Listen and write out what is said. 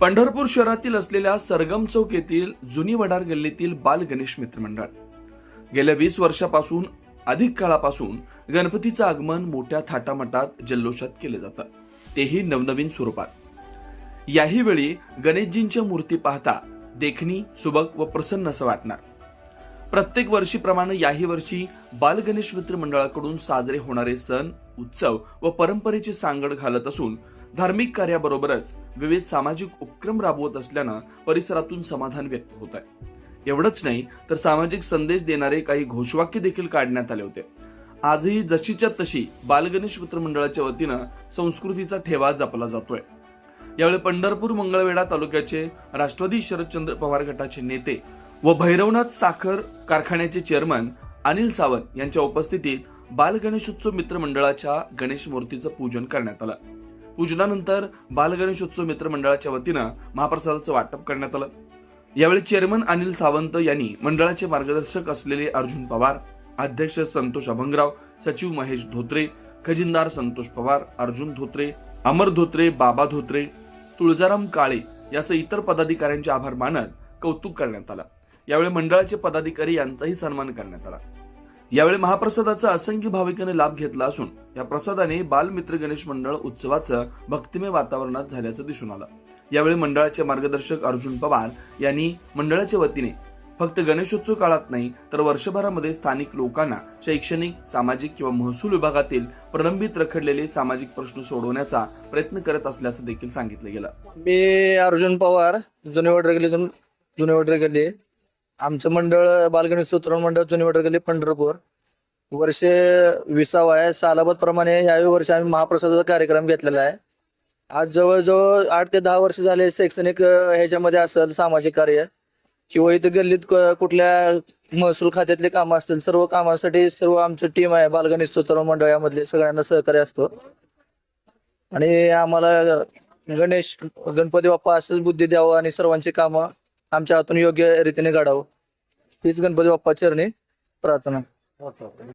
पंढरपूर शहरातील असलेल्या सरगम चौक येथील जुनी वडार गल्लीतील बाल गणेश मित्र मंडळ. गेल्या वीस वर्षापासून अधिक काळापासून गणपतीचं आगमन मोठ्या थाटामाटात जल्लोषात केले जातं. तेही नवनवीन स्वरूपात. याही वेळी गणेशजींच्या मूर्ती पाहता देखणी सुबक व प्रसन्न असं वाटणार. प्रत्येक वर्षीप्रमाणे याही वर्षी बाल गणेश मित्र मंडळाकडून साजरे होणारे सण उत्सव व परंपरेची सांगड घालत असून धार्मिक कार्याबरोबरच विविध सामाजिक उपक्रम राबवत असल्यानं परिसरातून समाधान व्यक्त होत आहे. एवढंच नाही तर सामाजिक संदेश देणारे काही घोषवाक्य देखील काढण्यात आले होते. आजही जशीच्या तशी बालगणेश मित्र मंडळाच्या वतीनं संस्कृतीचा ठेवा जपला जातोय. यावेळी पंढरपूर मंगळवेढा तालुक्याचे राष्ट्रवादी शरदचंद्र पवार गटाचे नेते व भैरवनाथ साखर कारखान्याचे चेअरमन अनिल सावंत यांच्या उपस्थितीत बाल गणेशोत्सव मित्र गणेश मूर्तीचं पूजन करण्यात आलं. पूजनानंतर बालगणेशोत्सव मित्र मंडळाच्या वतीनं महाप्रसादाचं वाटप करण्यात आलं. यावेळी चेअरमन अनिल सावंत यांनी मंडळाचे मार्गदर्शक असलेले अर्जुन पवार अध्यक्ष संतोष अभंगराव सचिव महेश धोत्रे खजिनदार संतोष पवार अर्जुन धोत्रे अमर धोत्रे बाबा धोत्रे तुळजाराम काळे यासह इतर पदाधिकाऱ्यांचे आभार मानत कौतुक करण्यात आलं. यावेळी मंडळाचे पदाधिकारी यांचाही सन्मान करण्यात आला. यावेळी महाप्रसादाचा असंख्य भाविकांनी लाभ घेतला असून या प्रसादाने बालमित्र गणेश मंडळ उत्सवाचं भक्तिमय वातावरणात झाल्याचं दिसून आलं. यावेळी मंडळाचे मार्गदर्शक अर्जुन पवार यांनी मंडळाच्या वतीने फक्त गणेशोत्सव काळात नाही तर वर्षभरामध्ये स्थानिक लोकांना शैक्षणिक सामाजिक किंवा महसूल विभागातील प्रलंबित रखडलेले सामाजिक प्रश्न सोडवण्याचा प्रयत्न करत असल्याचं देखील सांगितलं गेलं. मी अर्जुन पवार जुने वडर गल्लीतून जुने आमचं मंडळ बालगणेश सूत्रण मंडळ जुनी वडर पंढरपूर. वर्षे विसावं आहे. सालाबत प्रमाणे यावेळी वर्षी आम्ही महाप्रसादाचा कार्यक्रम घेतलेला आहे. आज जवळजवळ आठ ते दहा वर्ष झाले शैक्षणिक ह्याच्यामध्ये असेल सामाजिक कार्य. किंवा इथं गल्लीत कुठल्या महसूल खात्यातले कामं असतील सर्व कामासाठी सर्व आमचं टीम आहे. बालगणेश सूत्र मंडळ यामधले सगळ्यांना सहकार्य असतो. आणि आम्हाला गणेश गणपती बाप्पा असंच बुद्धी द्यावं आणि सर्वांची कामं आमच्या हातून योग्य रीतीने घडावं. हीच गणपती बाप्पा चरणी प्रार्थना. हो, हो.